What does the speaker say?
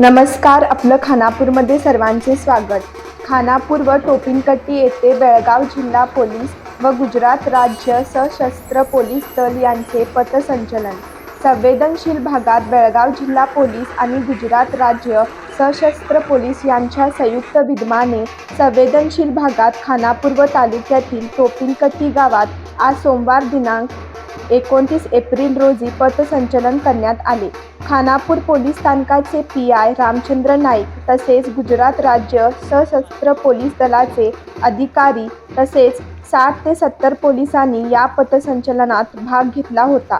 नमस्कार आपलं खानापूरमध्ये सर्वांचे स्वागत. खानापूर व टोपिनकट्टी येथे बेळगाव जिल्हा पोलीस व गुजरात राज्य सशस्त्र पोलीस दल यांचे पथसंचलन. संवेदनशील भागात बेळगाव जिल्हा पोलीस आणि गुजरात राज्य सशस्त्र पोलीस यांच्या संयुक्त विद्यमाने संवेदनशील भागात खानापूर व तालुक्यातील टोपिनकट्टी गावात आज सोमवार दिनांक एकोणतीस एप्रिल रोजी पथसंचलन करण्यात आले. खानापूर पोलीस स्थानकाचे पी आय रामचंद्र नाईक तसेच गुजरात राज्य सशस्त्र पोलीस दलाचे अधिकारी तसेच साठ ते सत्तर पोलिसांनी या पथसंचलनात भाग घेतला होता.